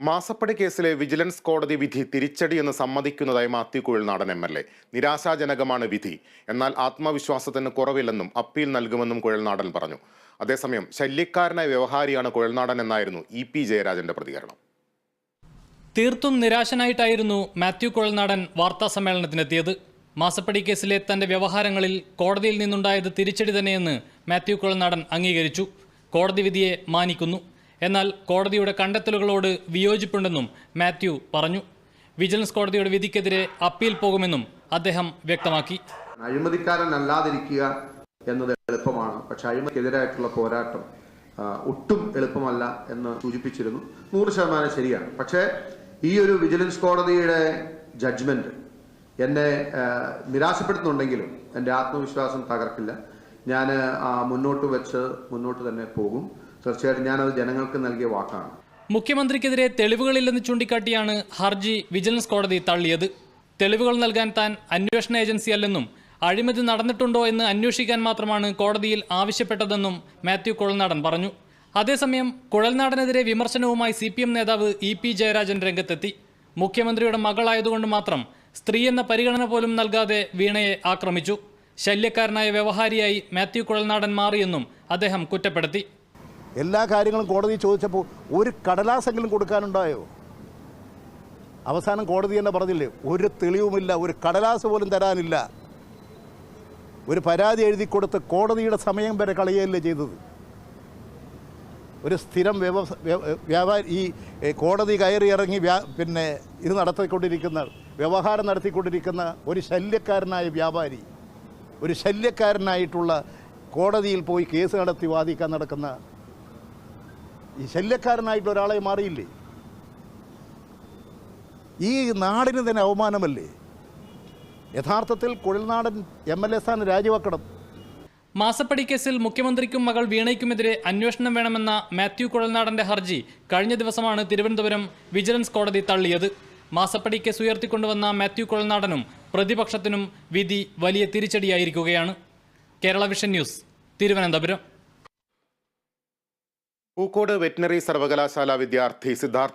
മാസപ്പടി കേസിലെ വിജിലൻസ് കോടതി വിധി തിരിച്ചടിയെന്ന് സമ്മതിക്കുന്നതായി Mathew Kuzhalnadan M L A. നിരാശാജനകമാണ് വിധി. എന്നാൽ ആത്മവിശ്വാസത്തിന് കുറവില്ലെന്നും അപ്പീൽ നൽകുമെന്നും കുഴൽനാടൻ പറഞ്ഞു. അതേസമയം ശല്യക്കാരനായ വ്യവഹാരിയാണ് കുഴൽനാടൻ എന്നായിരുന്നു ഇ പി ജയരാജന്റെ പ്രതികരണം. തീർത്തും നിരാശനായിട്ടായിരുന്നു മാത്യു കുഴൽനാടൻ വാർത്താ സമ്മേളനത്തിനെത്തിയത്. മാസപ്പടി കേസിലെ തന്റെ വ്യവഹാരങ്ങളിൽ കോടതിയിൽ നിന്നുണ്ടായത് തിരിച്ചടി തന്നെയെന്ന് മാത്യു കുഴൽനാടൻ അംഗീകരിച്ചു. കോടതി വിധിയെ മാനിക്കുന്നു. എന്നാൽ കോടതിയുടെ കണ്ടെത്തലുകളോട് വിയോജിപ്പുണ്ടെന്നും മാത്യു പറഞ്ഞു. വിജിലൻസ് കോടതിയുടെ വിധിക്കെതിരെ അപ്പീൽ പോകുമെന്നും അദ്ദേഹം വ്യക്തമാക്കി. അഴിമതിക്കാരനല്ലാതിരിക്കുക എന്നത് എളുപ്പമാണ്. പക്ഷെ അഴിമതിക്കെതിരായിട്ടുള്ള പോരാട്ടം ഒട്ടും എളുപ്പമല്ല എന്ന് സൂചിപ്പിച്ചിരുന്നു. നൂറ് ശതമാനം ശരിയാണ്. പക്ഷേ ഈ ഒരു വിജിലൻസ് കോടതിയുടെ ജഡ്ജ്മെന്റ് എന്നെ നിരാശപ്പെടുത്തുന്നുണ്ടെങ്കിലും എന്റെ ആത്മവിശ്വാസം തകർക്കില്ല. ഞാൻ മുന്നോട്ട് വെച്ച് മുന്നോട്ട് തന്നെ പോകും. തീർച്ചയായിട്ടും ഞാനത് ജനങ്ങൾക്ക് നൽകിയ വാക്കാണ്. മുഖ്യമന്ത്രിക്കെതിരെ തെളിവുകളില്ലെന്ന് ചൂണ്ടിക്കാട്ടിയാണ് ഹർജി വിജിലൻസ് കോടതി തള്ളിയത്. തെളിവുകൾ നൽകാൻ താൻ അന്വേഷണ ഏജൻസിയല്ലെന്നും അഴിമതി നടന്നിട്ടുണ്ടോ എന്ന് അന്വേഷിക്കാൻ മാത്രമാണ് കോടതിയിൽ ആവശ്യപ്പെട്ടതെന്നും മാത്യു കുഴൽനാടൻ പറഞ്ഞു. അതേസമയം കുഴൽനാടനെതിരെ വിമർശനവുമായി സി പി എം നേതാവ് ഇ പി ജയരാജൻ രംഗത്തെത്തി. മുഖ്യമന്ത്രിയുടെ മകളായതുകൊണ്ട് മാത്രം സ്ത്രീ എന്ന പരിഗണന പോലും നൽകാതെ വീണയെ ആക്രമിച്ചു. ശല്യക്കാരനായ വ്യവഹാരിയായി മാത്യു കുഴൽനാടൻ മാറിയെന്നും അദ്ദേഹം കുറ്റപ്പെടുത്തി. എല്ലാ കാര്യങ്ങളും കോടതി ചോദിച്ചപ്പോൾ ഒരു കടലാസെങ്കിലും കൊടുക്കാനുണ്ടായോ? അവസാനം കോടതി തന്നെ പറഞ്ഞില്ലേ ഒരു തെളിവുമില്ല ഒരു കടലാസ് പോലും തരാനില്ല. ഒരു പരാതി എഴുതി കൊടുത്ത് കോടതിയുടെ സമയം വരെ കളയുകയല്ലേ ചെയ്തത്? ഒരു സ്ഥിരം വ്യവസ വ്യാപാരി ഈ കോടതി കയറി ഇറങ്ങി വ്യാ പിന്നെ ഇത് നടത്തിക്കൊണ്ടിരിക്കുന്ന വ്യവഹാരം നടത്തിക്കൊണ്ടിരിക്കുന്ന ഒരു ശല്യക്കാരനായ വ്യാപാരി ഒരു ശല്യക്കാരനായിട്ടുള്ള കോടതിയിൽ പോയി കേസ് നടത്തി വാദിക്കാൻ നടക്കുന്ന ഈ ശല്യക്കാരനായിട്ട് ഒരാളെ മാറിയില്ലേ? ഈ നാടിന് തന്നെ അവമാനമല്ലേ? യഥാർത്ഥത്തിൽ കുഴൽനാടൻ എം എൽ എ സ്ഥാനം രാജിവെക്കണം. മാസപ്പടി കേസിൽ മുഖ്യമന്ത്രിക്കും മകൾ വീണയ്ക്കുമെതിരെ അന്വേഷണം വേണമെന്ന മാത്യു കുഴൽനാടന്റെ ഹർജി കഴിഞ്ഞ ദിവസമാണ് തിരുവനന്തപുരം വിജിലൻസ് കോടതി തള്ളിയത്. മാസപ്പടി കേസ് ഉയർത്തിക്കൊണ്ടുവന്ന മാത്യു കുഴൽനാടനും പ്രതിപക്ഷത്തിനും വിധി വലിയ തിരിച്ചടിയായിരിക്കുകയാണ്. Kerala vision news Thiruvananthapuram. Pookode veterinary സർവകലാശാല വിദ്യാർത്ഥി സിദ്ധാർത്ഥ